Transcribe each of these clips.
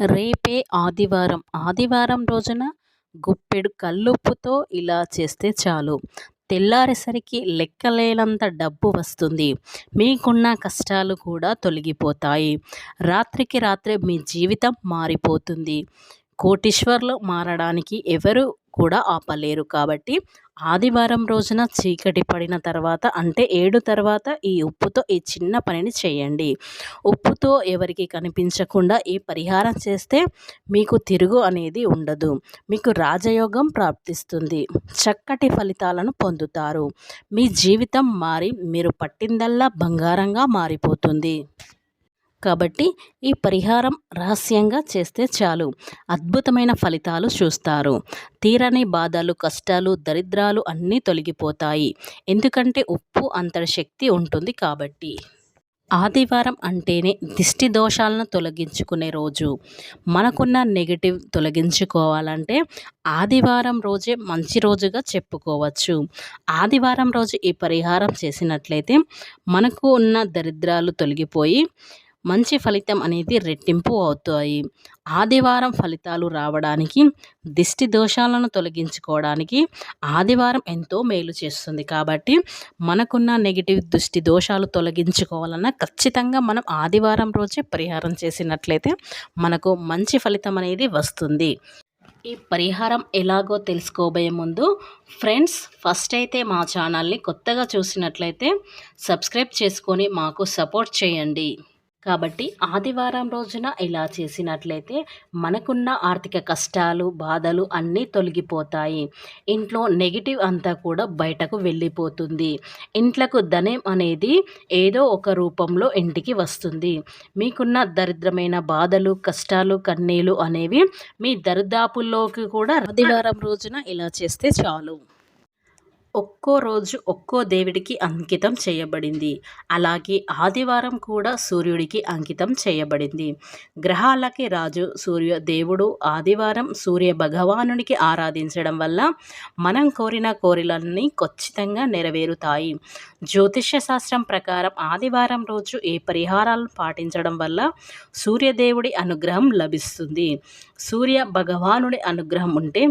రేపే ఆదివారం. ఆదివారం రోజున గుప్పెడు కల్లుప్పుతో ఇలా చేస్తే చాలు. తెల్లారేసరికి లెక్కలేనంత డబ్బు వస్తుంది. మీకున్న కష్టాలు కూడా తొలగిపోతాయి. రాత్రికి రాత్రే మీ జీవితం మారిపోతుంది. కోటీశ్వర్లు మారడానికి ఎవరు కూడా ఆపలేరు. కాబట్టి ఆదివారం రోజున చీకటి పడిన తర్వాత అంటే ఏడు తర్వాత ఈ ఉప్పుతో ఈ చిన్న పనిని చేయండి. ఉప్పుతో ఎవరికి కనిపించకుండా ఈ పరిహారం చేస్తే మీకు తిరుగు అనేది ఉండదు. మీకు రాజయోగం ప్రాప్తిస్తుంది. చక్కటి ఫలితాలను పొందుతారు. మీ జీవితం మారి మీరు పట్టిందల్లా బంగారంగా మారిపోతుంది. కాబట్టి ఈ పరిహారం రహస్యంగా చేస్తే చాలు. అద్భుతమైన ఫలితాలు చూస్తారు. తీరని బాధలు కష్టాలు దరిద్రాలు అన్నీ తొలగిపోతాయి. ఎందుకంటే ఉప్పు అంతటి శక్తి ఉంటుంది కాబట్టి. ఆదివారం అంటేనే దిష్టి దోషాలను తొలగించుకునే రోజు. మనకున్న నెగిటివ్ తొలగించుకోవాలంటే ఆదివారం రోజే మంచి రోజుగా చెప్పుకోవచ్చు. ఆదివారం రోజు ఈ పరిహారం చేసినట్లయితే మనకు ఉన్న దరిద్రాలు తొలగిపోయి మంచి ఫలితం అనేది రెట్టింపు అవుతాయి. ఆదివారం ఫలితాలు రావడానికి దిష్టి దోషాలను తొలగించుకోవడానికి ఆదివారం ఎంతో మేలు చేస్తుంది. కాబట్టి మనకున్న నెగిటివ్ దృష్టి దోషాలు తొలగించుకోవాలన్నా ఖచ్చితంగా మనం ఆదివారం రోజే పరిహారం చేసినట్లయితే మనకు మంచి ఫలితం అనేది వస్తుంది. ఈ పరిహారం ఎలాగో తెలుసుకోబోయే ముందు ఫ్రెండ్స్ ఫస్ట్ అయితే మా ఛానల్ని కొత్తగా చూసినట్లయితే సబ్స్క్రైబ్ చేసుకొని మాకు సపోర్ట్ చేయండి. కాబట్టి ఆదివారం రోజున ఇలా చేసినట్లయితే మనకున్న ఆర్థిక కష్టాలు బాధలు అన్నీ తొలగిపోతాయి. ఇంట్లో నెగిటివ్ అంతా కూడా బయటకు వెళ్ళిపోతుంది. ఇంట్లకు ధనం అనేది ఏదో ఒక రూపంలో ఇంటికి వస్తుంది. మీకున్న దరిద్రమైన బాధలు కష్టాలు కన్నీలు అనేవి మీ దరిదాపుల్లోకి కూడా ఆదివారం రోజున ఇలా చేస్తే చాలు. ఒక్కో రోజు ఒక్కో దేవుడికి అంకితం చేయబడింది. అలాగే ఆదివారం కూడా సూర్యుడికి అంకితం చేయబడింది. గ్రహాలకి రాజు సూర్య దేవుడు ఆదివారం సూర్య భగవానునికి ఆరాధించడం వల్ల మనం కోరిన కోరిలన్నీ ఖచ్చితంగా నెరవేరుతాయి. జ్యోతిష్య శాస్త్రం ప్రకారం ఆదివారం రోజు ఏ పరిహారాలను పాటించడం వల్ల సూర్యదేవుడి అనుగ్రహం లభిస్తుంది? సూర్య భగవానుడి అనుగ్రహం ఉంటే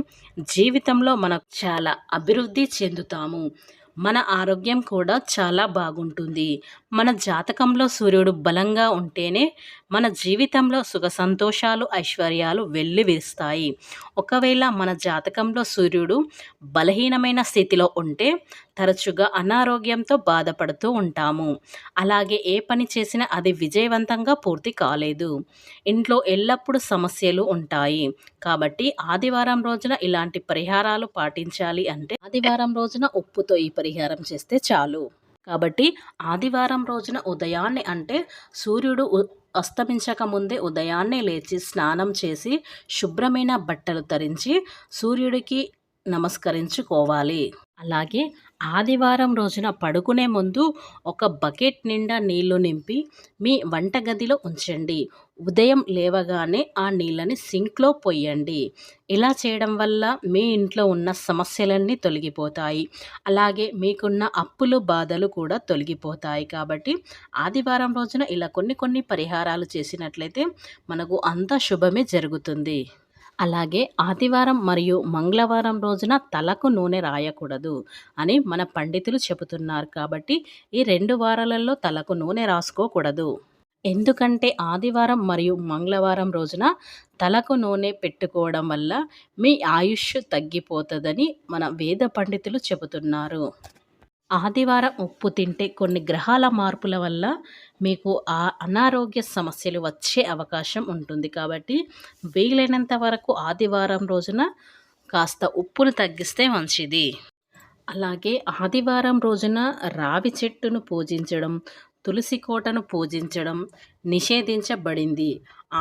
జీవితంలో మనకు చాలా అభివృద్ధి చెందుతుంది చెందుతాము మన ఆరోగ్యం కూడా చాలా బాగుంటుంది. మన జాతకంలో సూర్యుడు బలంగా ఉంటేనే మన జీవితంలో సుఖ సంతోషాలు ఐశ్వర్యాలు వెల్లివిరుస్తాయి ఒకవేళ మన జాతకంలో సూర్యుడు బలహీనమైన స్థితిలో ఉంటే తరచుగా అనారోగ్యంతో బాధపడుతూ ఉంటాము. అలాగే ఏ పని చేసినా అది విజయవంతంగా పూర్తి కాలేదు. ఇంట్లో ఎల్లప్పుడూ సమస్యలు ఉంటాయి. కాబట్టి ఆదివారం రోజున ఇలాంటి పరిహారాలు పాటించాలి అంటే ఆదివారం రోజున ఉప్పుతో ఈ పరిహారం చేస్తే చాలు. కాబట్టి ఆదివారం రోజున ఉదయాన్నే అంటే సూర్యుడు అస్తమించక ముందే ఉదయాన్నే లేచి స్నానం చేసి శుభ్రమైన బట్టలు ధరించి సూర్యుడికి నమస్కరించుకోవాలి. అలాగే ఆదివారం రోజున పడుకునే ముందు ఒక బకెట్ నిండా నీళ్ళు నింపి మీ వంటగదిలో ఉంచండి. ఉదయం లేవగానే ఆ నీళ్ళని సింక్లో పోయండి ఇలా చేయడం వల్ల మీ ఇంట్లో ఉన్న సమస్యలన్నీ తొలగిపోతాయి. అలాగే మీకున్న అప్పులు బాధలు కూడా తొలగిపోతాయి. కాబట్టి ఆదివారం రోజున ఇలా కొన్ని కొన్ని పరిహారాలు చేసినట్లయితే మనకు అంత శుభమే జరుగుతుంది. అలాగే ఆదివారం మరియు మంగళవారం రోజున తలకు నూనె రాయకూడదు అని మన పండితులు చెబుతున్నారు కాబట్టి ఈ రెండు వారాలలో తలకు నూనె రాసుకోకూడదు. ఎందుకంటే ఆదివారం మరియు మంగళవారం రోజున తలకు నూనె పెట్టుకోవడం వల్ల మీ ఆయుష్ తగ్గిపోతుందని మన వేద పండితులు చెబుతున్నారు. ఆదివారం ఉప్పు తింటే కొన్ని గ్రహాల మార్పుల వల్ల మీకు ఆ అనారోగ్య సమస్యలు వచ్చే అవకాశం ఉంటుంది. కాబట్టి వీలైనంత వరకు ఆదివారం రోజున కాస్త ఉప్పును తగ్గిస్తే మంచిది. అలాగే ఆదివారం రోజున రావి చెట్టును పూజించడం తులసి కోటను పూజించడం నిషేధించబడింది.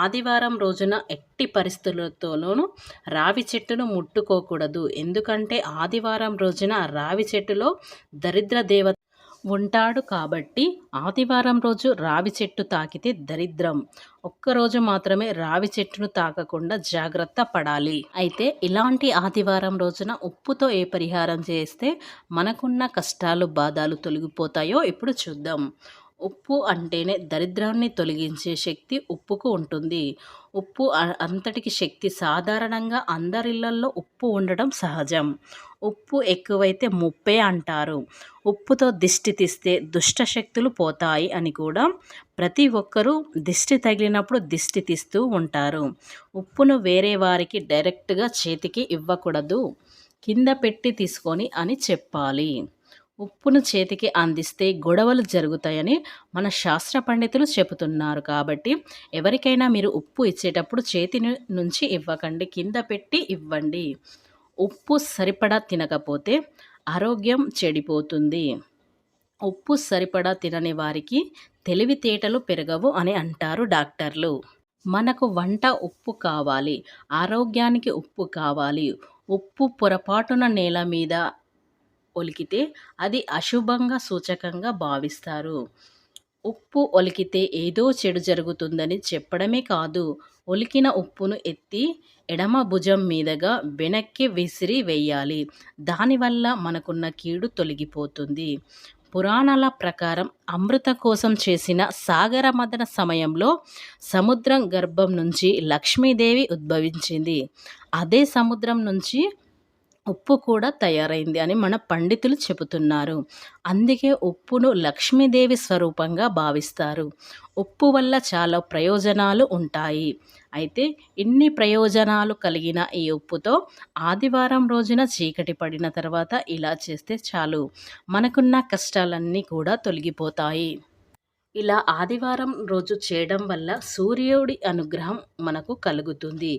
ఆదివారం రోజున ఎట్టి పరిస్థితులతోనూ రావి చెట్టును ముట్టుకోకూడదు. ఎందుకంటే ఆదివారం రోజున రావి చెట్టులో దరిద్ర దేవత ఉంటాడు కాబట్టి ఆదివారం రోజు రావి చెట్టు తాకితే దరిద్రం. ఒక్కరోజు మాత్రమే రావి చెట్టును తాకకుండా జాగ్రత్త పడాలి. అయితే ఇలాంటి ఆదివారం రోజున ఉప్పుతో ఏ పరిహారం చేస్తే మనకున్న కష్టాలు బాధలు తొలగిపోతాయో ఇప్పుడు చూద్దాం. ఉప్పు అంటేనే దరిద్రాన్ని తొలగించే శక్తి ఉప్పుకు ఉంటుంది. ఉప్పు అంతటికి శక్తి సాధారణంగా అందరిళ్ళల్లో ఉప్పు ఉండడం సహజం. ఉప్పు ఎక్కువైతే ముప్పే అంటారు. ఉప్పుతో దిష్టి తీస్తే దుష్ట శక్తులు పోతాయి అని కూడా ప్రతి ఒక్కరూ దిష్టి తగిలినప్పుడు దిష్టి తీస్తూ ఉంటారు. ఉప్పును వేరే వారికి డైరెక్ట్గా చేతికి ఇవ్వకూడదు. కింద పెట్టి తీసుకొని అని చెప్పాలి. ఉప్పును చేతికి అందిస్తే గొడవలు జరుగుతాయని మన శాస్త్ర పండితులు చెబుతున్నారు. కాబట్టి ఎవరికైనా మీరు ఉప్పు ఇచ్చేటప్పుడు చేతి నుంచి ఇవ్వకండి కింద పెట్టి ఇవ్వండి. ఉప్పు సరిపడా తినకపోతే ఆరోగ్యం చెడిపోతుంది. ఉప్పు సరిపడా తినని వారికి తెలివితేటలు పెరగవు అని అంటారు డాక్టర్లు. మనకు వంట ఉప్పు కావాలి ఆరోగ్యానికి ఉప్పు కావాలి. ఉప్పు పొరపాటున నేల మీద ఒలికితే అది అశుభంగా సూచకంగా భావిస్తారు. ఉప్పు ఒలికితే ఏదో చెడు జరుగుతుందని చెప్పడమే కాదు ఒలికిన ఉప్పును ఎత్తి ఎడమ భుజం మీదుగా వెనక్కి విసిరి వేయాలి. దానివల్ల మనకున్న కీడు తొలగిపోతుంది. పురాణాల ప్రకారం అమృత కోసం చేసిన సాగర మదన సమయంలో సముద్రం గర్భం నుంచి లక్ష్మీదేవి ఉద్భవించింది. అదే సముద్రం నుంచి ఉప్పు కూడా తయారైంది అని మన పండితులు చెబుతున్నారు. అందుకే ఉప్పును లక్ష్మీదేవి స్వరూపంగా భావిస్తారు. ఉప్పు వల్ల చాలా ప్రయోజనాలు ఉంటాయి. అయితే ఇన్ని ప్రయోజనాలు కలిగిన ఈ ఉప్పుతో ఆదివారం రోజున చీకటి పడిన తర్వాత ఇలా చేస్తే చాలు. మనకున్న కష్టాలన్నీ కూడా తొలగిపోతాయి. ఇలా ఆదివారం రోజు చేయడం వల్ల సూర్యుడి అనుగ్రహం మనకు కలుగుతుంది.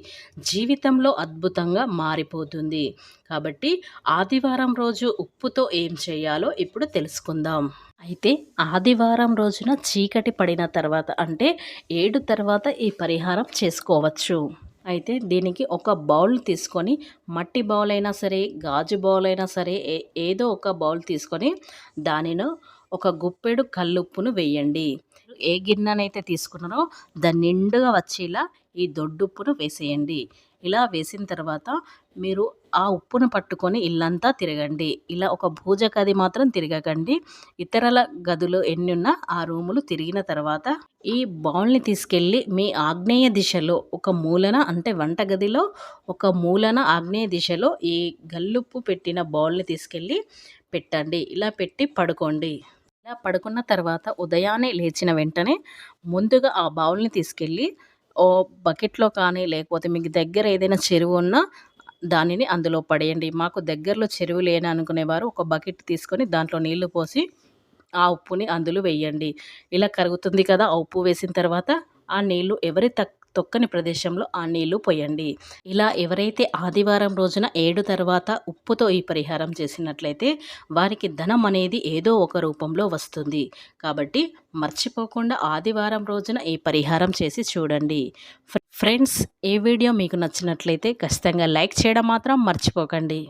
జీవితంలో అద్భుతంగా మారిపోతుంది. కాబట్టి ఆదివారం రోజు ఉప్పుతో ఏం చేయాలో ఇప్పుడు తెలుసుకుందాం. అయితే ఆదివారం రోజున చీకటి పడిన తర్వాత అంటే ఏడు తర్వాత ఈ పరిహారం చేసుకోవచ్చు. అయితే దీనికి ఒక బౌల్ తీసుకొని మట్టి బౌల్ అయినా సరే గాజు బౌల్ అయినా సరే ఏ ఏదో ఒక బౌల్ తీసుకొని దానిలో ఒక గుప్పెడు కల్లుప్పును వేయండి. ఏ గిన్నెనైతే తీసుకున్నారో దాని నిండుగా వచ్చేలా ఈ దొడ్డుప్పును వేసేయండి. ఇలా వేసిన తర్వాత మీరు ఆ ఉప్పును పట్టుకొని ఇల్లంతా తిరగండి. ఇలా ఒక భూజ గది మాత్రం తిరగకండి. ఇతరుల గదులు ఎన్నున్నా ఆ రూములు తిరిగిన తర్వాత ఈ బౌల్ని తీసుకెళ్ళి మీ ఆగ్నేయ దిశలో ఒక మూలన అంటే వంటగదిలో ఒక మూలన ఆగ్నేయ దిశలో ఈ గల్లుప్పు పెట్టిన బౌల్ని తీసుకెళ్ళి పెట్టండి. ఇలా పెట్టి పడుకోండి. ఇలా పడుకున్న తర్వాత ఉదయాన్నే లేచిన వెంటనే ముందుగా ఆ బౌల్ని తీసుకెళ్ళి ఓ బకెట్లో కానీ లేకపోతే మీకు దగ్గర ఏదైనా చెరువు ఉన్నా దానిని అందులో పడేయండి. మాకు దగ్గరలో చెరువు లేని అనుకునేవారు ఒక బకెట్ తీసుకొని దాంట్లో నీళ్ళు పోసి ఆ ఉప్పుని అందులో వేయండి. ఇలా కరుగుతుంది కదా ఆ ఉప్పు వేసిన తర్వాత ఆ నీళ్ళు ఎవరి తక్ తొక్కని ప్రదేశంలో ఆ నీళ్ళు పోయండి. ఇలా ఎవరైతే ఆదివారం రోజున ఏడు తర్వాత ఉప్పుతో ఈ పరిహారం చేసినట్లయితే వారికి ధనం అనేది ఏదో ఒక రూపంలో వస్తుంది. కాబట్టి మర్చిపోకుండా ఆదివారం రోజున ఈ పరిహారం చేసి చూడండి. ఫ్రెండ్స్ ఈ వీడియో మీకు నచ్చినట్లయితే ఖచ్చితంగా లైక్ చేయడం మాత్రం మర్చిపోకండి.